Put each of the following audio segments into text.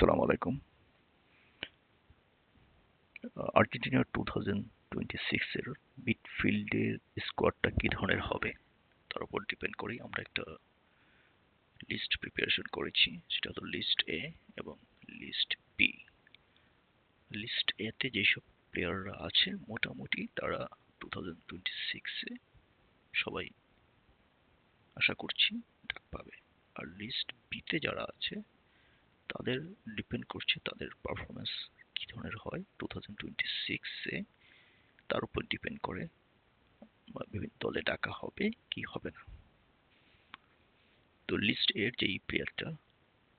আসসালামু আলাইকুম। আর্জেন্টিনার টু থাউজেন্ড টোয়েন্টি সিক্সের মিডফিল্ডের স্কোয়াডটা কী ধরনের হবে? তার উপর ডিপেন্ড করেই আমরা একটা লিস্ট প্রিপারেশন করেছি। সেটা হলো লিস্ট এ এবং লিস্ট বি লিস্ট এতে যেসব প্লেয়াররা আছে, মোটামুটি তারা টু থাউজেন্ড টোয়েন্টি সিক্সে সবাই আশা করছি ডাক পাবে। আর লিস্ট বিতে যারা আছে তাদের ডিপেন্ড করছে তাদের পারফরমেন্স কী ধরনের হয় টু থাউজেন্ড সিক্সে তার উপর ডিপেন্ড করে বিভিন্ন দলে ডাকা হবে কি হবে না। তো লিস্ট এর যেই প্লেয়ারটা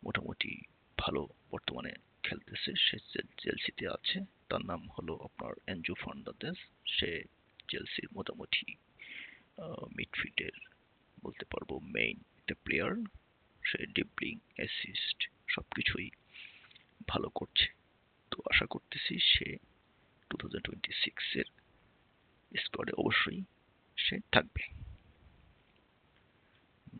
মোটামুটি ভালো বর্তমানে খেলতেছে, সে চেলসিতে আছে। তার নাম হলো আপনার এনজু ফার্নান্দেজ সে চেলসির মোটামুটি মিডফিল্ডের বলতে পারব মেইন একটা প্লেয়ার সে ডিবলিং অ্যাসিস্ট সব কিছুই ভালো করছে। তো আশা করতেছি সে টু থাউজেন্ড টোয়েন্টি সিক্সের স্কোয়াডে অবশ্যই সে থাকবে।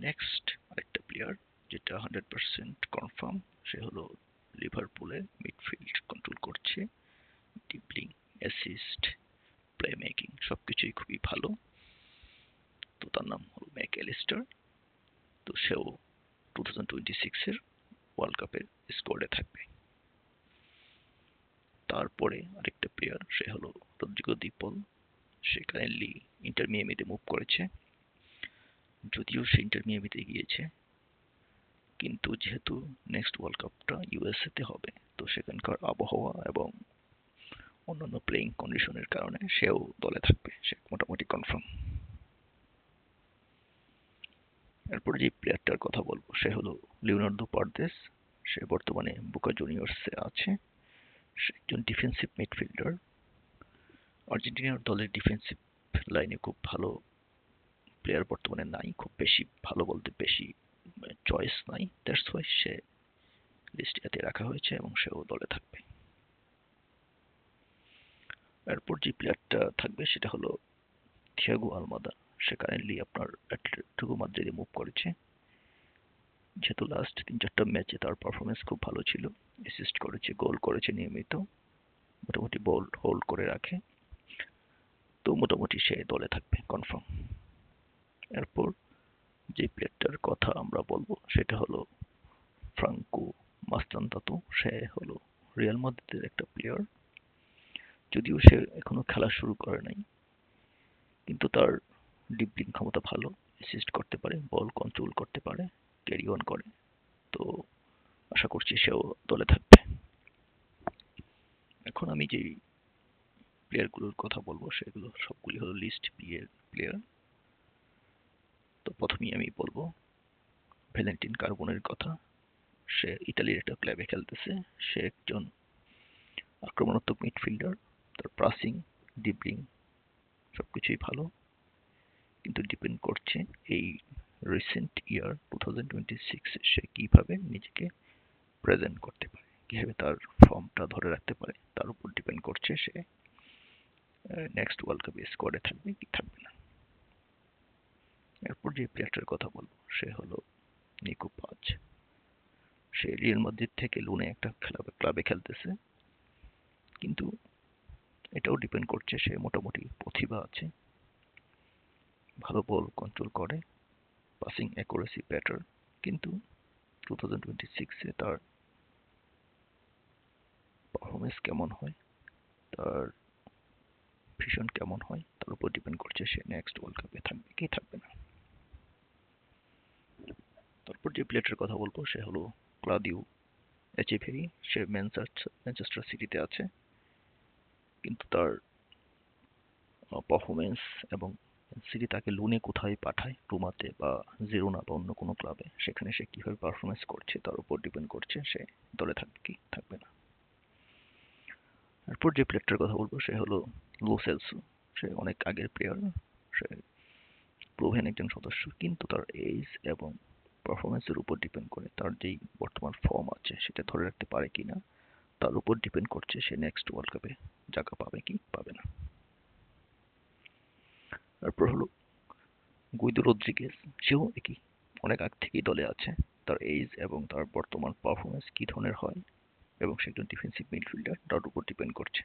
নেক্সট আরেকটা প্লেয়ার যেটা হান্ড্রেড পার্সেন্ট কনফার্ম সে হলো লিভারপুলে মিডফিল্ড কন্ট্রোল করছে। ডিবলিং অ্যাসিস্ট প্লে মেকিং সব কিছুই খুবই ভালো। তো তার নাম হলো ম্যাক অ্যালিস্টার তো সেও টু থাউজেন্ড টোয়েন্টি সিক্সের ওয়ার্ল্ড কাপের স্কোয়াডে থাকবে। তারপরে আরেকটা প্লেয়ার সে হলো রদ্রিগো দীপল। সে কাইন্ডলি ইন্টার মিয়ামিতে মুভ করেছে। যদিও সে ইন্টার মিয়ামিতে গিয়েছে, কিন্তু যেহেতু নেক্সট ওয়ার্ল্ড কাপটা ইউএসএতে হবে, তো সেখানকার আবহাওয়া এবং অন্যান্য প্লেয়িং কন্ডিশনের কারণে সেও দলে থাকবে। সে মোটামুটি কনফার্ম এরপর যে প্লেয়ারটার কথা বলব, সে হলো লিওনার্দো পারদেস, সে বর্তমানে বুকা জুনিয়র্সে আছে। সে একজন ডিফেন্সিভ মিডফিল্ডার আর্জেন্টিনার দলের ডিফেন্সিভ লাইনে খুব ভালো প্লেয়ার বর্তমানে নাই, খুব বেশি ভালো বলতে বেশি চয়েস নাই। দ্যাটস ওয়াই সে লিস্ট এতে রাখা হয়েছে এবং সেও দলে থাকবে। এরপর যে প্লেয়ারটা থাকবে সেটা হলো থিয়াগো আলমাদা সে কারেন্টলি আপনার অ্যাটলেটিকো মাদ্রিদে মুভ করেছে। যেহেতু লাস্ট তিন চারটা ম্যাচে তার পারফরমেন্স খুব ভালো ছিল। অ্যাসিস্ট করেছে গোল করেছে নিয়মিত। মোটামুটি বল হোল্ড করে রাখে। তো মোটামুটি সে দলে থাকবে কনফার্ম এরপর যে প্লেয়ারটার কথা আমরা বলব, সেটা হলো ফ্রাঙ্কো মাস্তান্তাতু। সে হলো রিয়াল মাদ্রিদের একটা প্লেয়ার যদিও সে এখনও খেলা শুরু করে নাই। কিন্তু তার ডিপলিং ক্ষমতা ভালো। অ্যাসিস্ট করতে পারে বল কন্ট্রোল করতে পারে। ক্যারি অন করে। তো আশা করছি সেও দলে থাকবে। এখন আমি যেই প্লেয়ারগুলোর কথা বলব, সেগুলো সবগুলি হলো লিস্ট বি প্লেয়ার তো প্রথমেই আমি বলব ভ্যালেন্টিন কার্বনের কথা। সে ইতালির একটা ক্লাবে খেলতেছে। সে একজন আক্রমণাত্মক মিডফিল্ডার তার প্রাসিং ডিবলিং সব কিছুই ভালো। কিন্তু ডিপেন্ড করছে এই recent year two thousand twenty সিক্সে সে কীভাবে নিজেকে প্রেজেন্ট করতে পারে? কীভাবে তার ফর্মটা ধরে রাখতে পারে? তার উপর ডিপেন্ড করছে সে নেক্সট ওয়ার্ল্ড কাপে স্কোয়াডে থাকবে কি থাকবে না? এরপর যে প্লেয়ারটার কথা বলব, সে হলো নিকো পাজ। সে রিয়াল মাদ্রিদ থেকে লুনে একটা খেলা ক্লাবে খেলতেছে। কিন্তু এটাও ডিপেন্ড করছে, সে মোটামুটি প্রতিভা আছে। ভালো বল কন্ট্রোল করে। পাসিং অ্যাকুরেসি ব্যাটার কিন্তু টু থাউজেন্ড তার পারফরমেন্স কেমন হয়, তার ভীষণ কেমন হয়, তার উপর ডিপেন্ড করছে সে নেক্সট ওয়ার্ল্ড কাপে থাকবে কি থাকবে না। তারপর যে প্লেয়ারটার কথা বলব, সে হলো ক্লাদিউ এচেভেরি সে ম্যানচেস্টার সিটিতে আছে, কিন্তু তার পারফরমেন্স এবং সিটি তাকে লোনে কোথায় পাঠায়? রুমাতে বা জিরোনা বা অন্য কোনো ক্লাবে সেখানে সে কীভাবে পারফরমেন্স করছে? তার উপর ডিপেন্ড করছে? সে দলে থাকবে কি থাকবে না? এরপর যে প্লেয়ারটার কথা বলব, সে হলো লো সেলসু সে অনেক আগের প্লেয়ার সে প্রোভেন একজন সদস্য, কিন্তু তার এজ এবং পারফরমেন্সের উপর ডিপেন্ড করে। তার যেই বর্তমান ফর্ম আছে, সেটা ধরে রাখতে পারে কি না তার উপর ডিপেন্ড করছে সে নেক্সট ওয়ার্ল্ড কাপে জায়গা পাবে কি পাবে না। তারপর হলো গুইদো রদ্রিগেজ, সেও একই, অনেক আগ থেকেই দলে আছে। তার এজ এবং তার বর্তমান পারফরমেন্স কী ধরনের হয় এবং সে একজন ডিফেন্সিভ মিডফিল্ডার তার উপর ডিপেন্ড করছে।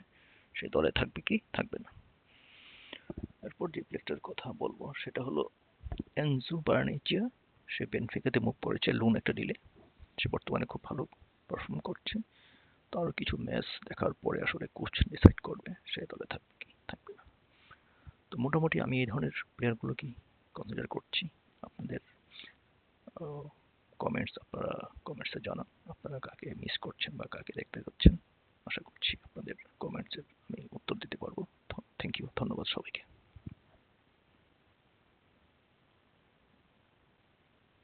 সে দলে থাকবে কি? থাকবে না। এরপর যে প্লেয়ারটার কথা বলব, সেটা হলো এনজু বার্নিচিয়া সে বেনফিকাতে মুভ করেছে লোন একটা ডিলে সে বর্তমানে খুব ভালো পারফর্ম করছে। তার কিছু ম্যাচ দেখার পরে আসলে কোচ ডিসাইড করবে, সে দলে থাকবে কি। তো মোটামুটি আমি এই ধরনের প্লেয়ারগুলোকেই কনসিডার করছি। আপনাদের কমেন্টস আপনারা কমেন্টসে জানান। আপনারা কাকে মিস করছেন বা কাকে দেখতে যাচ্ছেন?